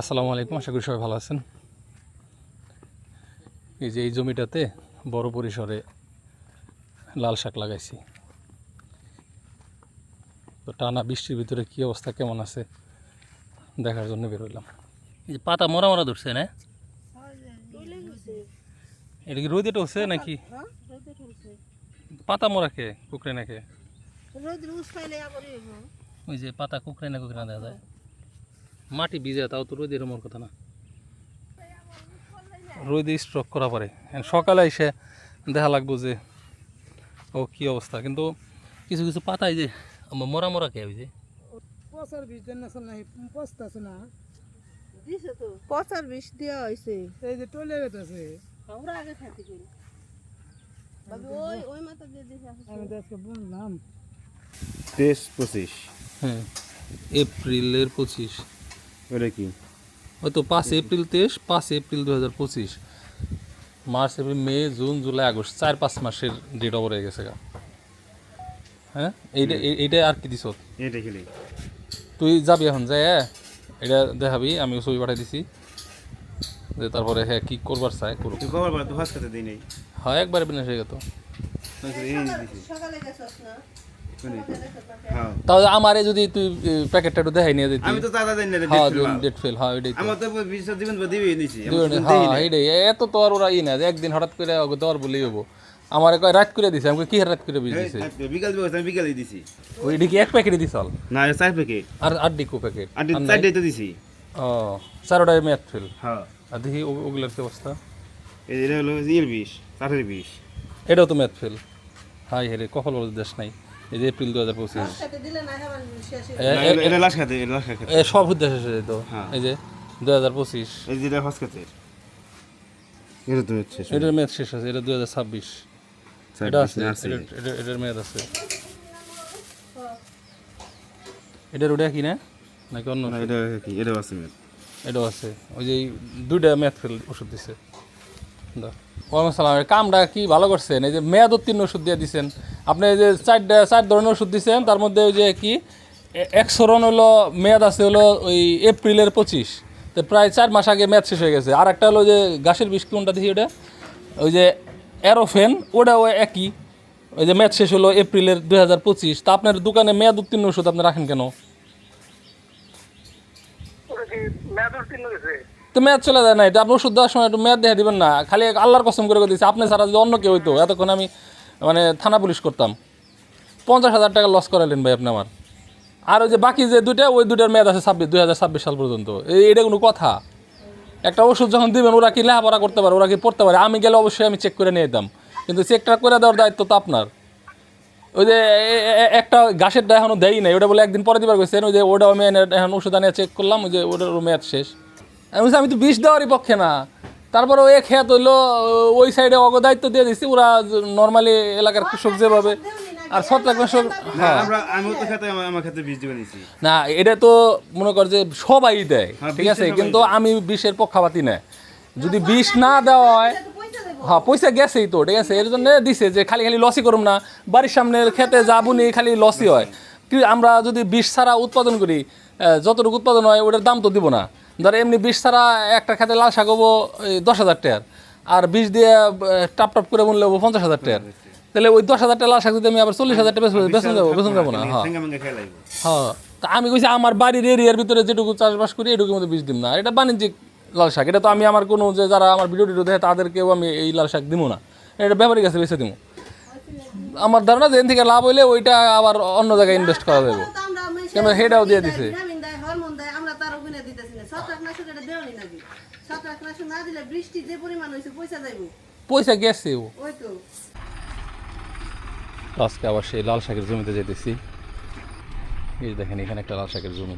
আসসালামু আলাইকুম আশা করি সবাই ভালো আছেন। এই যে এই জমিটাতে বড় পরিসরে লাল শাক লাগাইছি। তো টানা বৃষ্টির ভিতরে কী অবস্থা কেমন আছে দেখার জন্য বেরোলাম এই যে পাতা মরা মরা ধরছে না? এটা কি রোদে টসে নাকি? পাতা মরা কে কুকরে না কে? রোদ রুস পাইলে আবার ওই যে পাতা কুকরে না কুকরে না দেখা যায়। মাটি ভিজে তাও তো রোদের মর কথা না। রোদে স্ট্রোক করা পারে। সকালে এসে দেখা লাগবো যে ও কি অবস্থা। কিন্তু কিছু কিছু পাতায় যে আমার মরা মরা কে ওই যে পচার দেন না পচতাছে না পচার বিষ দেওয়া হয়েছে এই যে টলে গেছে আমরা আগে খাইতে করি ওই ওই মাথা দিয়ে দিছে আমি তো আজকে বুঝলাম তেইশ পঁচিশ। হ্যাঁ এপ্রিলের পঁচিশ। ওটা কি? হয়তো পাঁচ এপ্রিল তেইশ পাঁচ এপ্রিল দু হাজার পঁচিশ। March April May June July August চার পাঁচ মাসের ডেট ওভার হয়ে গেছে গা। হ্যাঁ? এইটা এই- এইটা আর কি দিছ? এটা খেলি তুই যাবি এখন যাই হ্যাঁ? এটা দেখাবি আমি ছবি পাঠাই দিছি। যে তারপরে হ্যাঁ কি করবার চাই করুক। তুই পর তো ফার্স্ট খাতে দিই নেই। হয় একবারে বিনাশ হয়ে গেত সকালে গেছস না? তাহলে আমারে যদি তুই প্যাকেটটা একটু দেখাই নিয়ে দিতি আমি তো দাদা দিন না হ্যাঁ ডেট ফেল হ্যাঁ ওইটাই আমার তো বিশ্বাস জীবন দিবি নিছি। হ্যাঁ এইটাই এত তো আর ওরা ই না যে একদিন হঠাৎ করে ওকে দেওয়ার বলেই হব। আমার কয় রাত করে দিছে আমাকে কি রাত করে বীজ দিছে বিকাল বিকাল আমি বিকালে দিছি। ওইটা কি এক প্যাকেটই দিছাল না চার প্যাকেট। আর আর ডিকো প্যাকেট আর চারটে তো দিছি। ও চারোটায় ম্যাথ ফেল হ্যাঁ। আর দেখি ও- ওগুলোর কি অবস্থা? এটা হলো ইয়ের বিষ চারের বিষ। এটাও তো ম্যাথ ফেল হাই হেরে কপাল বলে দেশ নাই। এই যে এপ্রিল দু হাজার পঁচিশ সাথে দিলে না খাবার শেষ এটা লাশ খাতে এটা লাশ খাতে। এ সব উদ্দেশ্য শেষ হয়ে যেত। হ্যাঁ। এই যে দু হাজার পঁচিশ। এই খাতে। এটা তো হচ্ছে এটার মেয়াদ শেষ আছে এটা দু হাজার ছাব্বিশ। এটা আছে এটার- মেয়াদ আছে। এটার ওটা কি না? নাকি অন্য এটা কি? এটা আছে মেয়ে এটাও আছে। ওই যে এই দুইটা মেয়াদ ফেল ওষুধ দিছে। ওয়ালাইকুম কামটা কি ভালো করছেন? এই যে মেয়াদ উত্তীর্ণ ওষুধ দিয়ে দিছেন। আপনি যে চার চার ধরনের ওষুধ দিছেন তার মধ্যে ওই যে কি একশোরন হলো মেয়াদ আছে হলো ওই এপ্রিলের পঁচিশ। তো প্রায় চার মাস আগে মেয়াদ শেষ হয়ে গেছে। আর একটা হলো যে গাছের বিষ কোনটা দেখি ওটা? ওই যে অ্যারোফেন ওটাও একই। ওই যে মেয়াদ শেষ হলো এপ্রিলের দুই হাজার পঁচিশ। তা আপনার দোকানে মেয়াদ উত্তীর্ণ ওষুধ আপনি রাখেন কেন? তো মেয়াদ চলে যায় না এটা আপনি ওষুধ দেওয়ার সময় একটু মেয়াদ দেখে দিবেন না। খালি আল্লাহর কসম করে দিয়েছে আপনি ছাড়া যদি অন্য কেউ হইতো এতক্ষণ আমি মানে থানা পুলিশ করতাম। পঞ্চাশ হাজার টাকা লস করালেন ভাই আপনি আমার। আর ওই যে বাকি যে দুইটা, ওই দুইটার মেয়াদ আছে ছাব্বিশ, দুই হাজার ছাব্বিশ সাল পর্যন্ত। এটা কোনো কথা। একটা ওষুধ যখন দিবেন, ওরা কি লেখাপড়া করতে পারে? ওরা কি পড়তে পারে? আমি গেলে অবশ্যই আমি চেক করে নিয়ে যেতাম। কিন্তু চেকটা করে দেওয়ার দায়িত্ব তো আপনার। ওই যে একটা ঘাসেরটা এখনও দেয়ই নাই। ওটা বলে একদিন পরে দিবার গেছেন ওই যে ওটা আমি এখন ওষুধ আনিয়ে চেক করলাম, ওই যে ওটার মেয়াদ শেষ। আমি আমি তো বিষ দেওয়ারই পক্ষে না। তারপরে ওই খেয়াত হইল ওই সাইডে অগ দায়িত্ব দিয়ে দিচ্ছি ওরা নর্মালি এলাকার কৃষক যেভাবে আর ছত্রাকনাশক না আমরা আমিও তো খাতে আমার- আমার খাতে বিষ দিবে নিছি। না এটা তো মনে কর যে সবাই দেয় হ্যাঁ, ঠিক আছে? কিন্তু আমি বিষের পক্ষাপাতি না। যদি বিষ না দেওয়া হয় হ্যাঁ পয়সা গেছেই তো ঠিক আছে? এর জন্য দিছে যে খালি খালি লসই করুম না। বাড়ির সামনে খেতে যাব যাবুনি খালি লসই হয়। কি আমরা যদি বিষ ছাড়া উৎপাদন করি যতটুকু উৎপাদন হয় ওটার দাম তো দিব না। ধর এমনি বিষ ছাড়া একটা খেতে লাল শাক হব দশ হাজার টাকার। আর বিষ দিয়ে টাপ টাপ করে মূল্য হব পঞ্চাশ হাজার টাকার। তাহলে ওই দশ হাজার টাকা লাল শাক যদি আমি আবার চল্লিশ হাজার টাকা বেচবো বেচন যাব বেচন যাব না হ্যাঁ। হ্যাঁ তা আমি কইছি আমার বাড়ির এরিয়ার ভিতরে যেটুকু চাষবাস করি এটুকুর মধ্যে বিষ দিম না। এটা বাণিজ্যিক লাল শাক। এটা তো আমি আমার কোনো যে যারা আমার ভিডিও টিডিও দেখে তাদেরকেও আমি এই লাল শাক দিব না। এটা ব্যাপারী কাছে বেছে দিব আমার ধারণা যেদিন থেকে লাভ হইলে ওইটা আবার অন্য জায়গায় ইনভেস্ট করা যাবে কেন হেটাও দিয়ে দিছে। ভিটামিন দেয় হরমোন দেয় আমরা তার ওখানে দিতেছি না ছত্রাকনাশক এটা দেওয়ানি নাকি? ছত্রাকনাশক না দিলে বৃষ্টি যে পরিমাণ হয়েছে পয়সা যাইবো। পয়সা গেছে ও। ওই তো। আজকে আবার সেই লাল শাকের জমিতে যেতেছি। এই দেখেন এখানে একটা লাল শাকের জমি।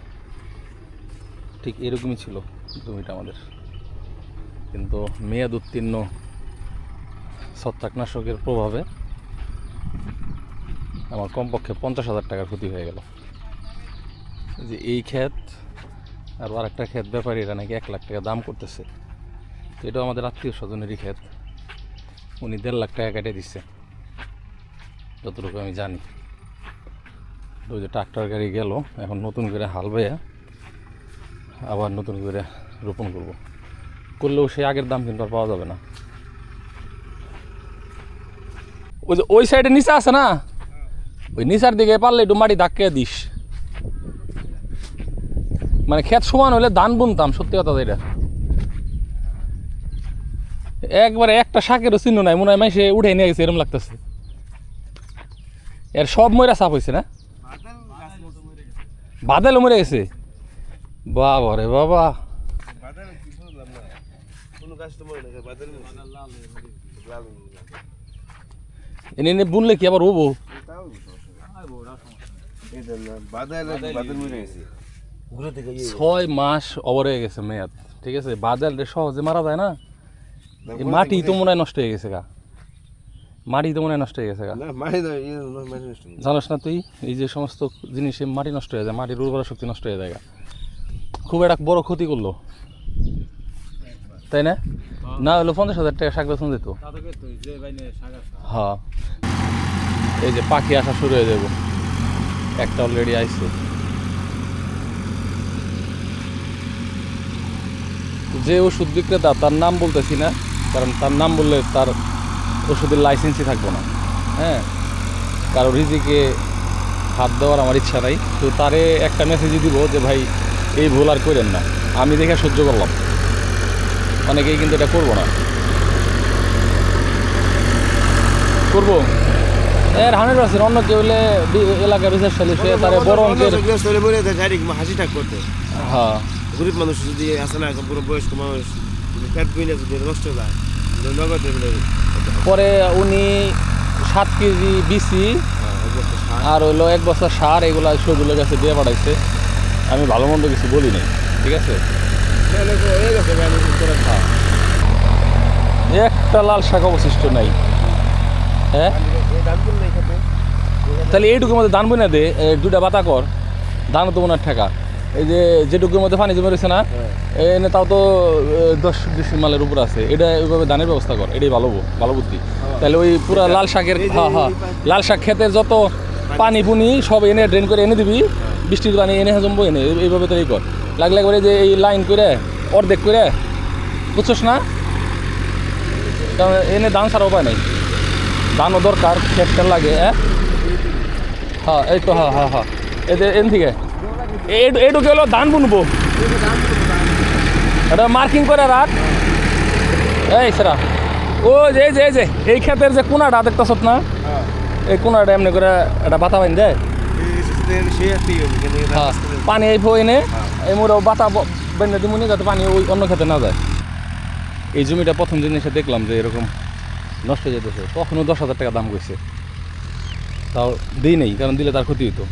ঠিক এরকমই ছিল জমিটা আমাদের। কিন্তু মেয়াদ উত্তীর্ণ ছত্রাকনাশকের প্রভাবে আমার কমপক্ষে পঞ্চাশ হাজার টাকার ক্ষতি হয়ে গেল। যে এই ক্ষেত আর আরেকটা ক্ষেত ব্যাপারীরা নাকি এক লাখ টাকা দাম করতেছে। তো এটাও আমাদের আত্মীয় স্বজনেরই ক্ষেত। উনি দেড় লাখ টাকা কেটে দিচ্ছে যতটুকু আমি জানি। ওই যে ট্রাক্টর গাড়ি গেল, এখন নতুন করে হাল বেয়া, আবার নতুন করে রোপণ করব। করলেও সেই আগের দাম কিন্তু আর পাওয়া যাবে না। ওই যে ওই সাইডে নিচে আছে না? ওই নিচার দিকে পারলে একটু মাটি ধাক্কে দিস। মানে ক্ষেত সমান হলে ধান বুনতাম, সত্যি কথা এটা একবারে একটা শাকেরও চিহ্ন নাই, মনে হয় মাইসে উঠে নিয়ে গেছে এরকম লাগতেছে। এর সব ময়রা সাপ হয়েছে না? বাদলও মরে গেছে। বাবা রে বাবা। বাদল এনে এনে বুনলে কি আবার বাদল বাদল মরে গেছে। ছয় মাস অবর হয়ে গেছে মেয়াদ ঠিক আছে? বাদল রে সহজে মারা যায় না? মাটি তো মনে হয় নষ্ট হয়ে গেছে গা। মাটি তো মনে হয় নষ্ট হয়ে গেছে গা। জানোস না তুই? এই যে সমস্ত জিনিসে মাটি নষ্ট হয়ে যায় মাটির উর্বরা শক্তি নষ্ট হয়ে যায় গা। খুব একটা বড় ক্ষতি করল। তাই না? না হলো পঞ্চাশ হাজার টাকা শাক বেতন দিত। হ্যাঁ। এই যে পাখি আসা শুরু হয়ে যাব। একটা অলরেডি আইছে। যে ওষুধ বিক্রেতা তার নাম বলতেছি না কারণ তার নাম বললে তার ওষুধের লাইসেন্সই থাকবে না হ্যাঁ কারও রিজিকে হাত দেওয়ার আমার ইচ্ছা নাই তো তারে একটা মেসেজই দিব যে ভাই এই ভুল আর করেন না আমি দেখে সহ্য করলাম অনেকেই কিন্তু এটা করব না করব এর হান্ড্রেড পার্সেন্ট অন্য কেউ হলে এলাকার বিশেষশালী সে তারে বড় অঙ্কের হাসি ঠাক করতে হ্যাঁ গরিব মানুষ যদি আসে না পুরো বয়স্ক মানুষ পেট বইলে যদি নষ্ট যায় নগদে পরে উনি সাত কেজি বিসি আর হইল এক বছর সার এগুলা সবগুলোর কাছে দিয়ে পাঠাইছে। আমি ভালো মন্দ কিছু বলি নাই ঠিক আছে? হয়ে। একটা লাল শাক অবশিষ্ট নাই। হ্যাঁ? তাহলে এইটুকুর মধ্যে দান বইনা দে দুটা বাতা কর দানও তো মনে ঠেকা। এই যে যেটুকুর মধ্যে পানি জমে রয়েছে না এনে তাও তো দশ বিশ মালের উপর আছে। এটা ওইভাবে দানের ব্যবস্থা কর এটাই ভালো ভালো বুদ্ধি। তাহলে ওই পুরা লাল শাকের হ্যাঁ হ্যাঁ। লাল শাক ক্ষেতের যত পানি পুনি সব এনে ড্রেন করে এনে দিবি। বৃষ্টির পানি এনে জমবো এনে এই- এইভাবে তো এই কর। লাগলে একবারে যে এই লাইন করে অর্ধেক করে বুঝছস না? কারণ এনে ধান ছাড়া উপায় নাই। দানও দরকার ক্ষেতটা লাগে হ্যাঁ? হ্যাঁ এই তো হ্যাঁ হ্যাঁ হ্যাঁ। এদের এন থেকে। এই- এইটুকু হলো? ধান বুনবো? এটা মার্কিং করে রাখ। এই সেরা। ও যে এই যে এই যে এই ক্ষেতের যে কোনাটা দেখতেছ না? এই কোনাটা এমনি করে এটা বাতা বাইন দেয় এটা হ্যাঁ। পানি এই এনে এই মোড়াও বাতা বেঁধে দিমুনি যাতে পানি ওই অন্য ক্ষেতে না যায়। এই জমিটা প্রথম জিনিসে দেখলাম যে এরকম নষ্ট হয়ে যেতেছে। তখনও দশ হাজার টাকা দাম কইছে। তাও দিই নেই কারণ দিলে তার ক্ষতি হতো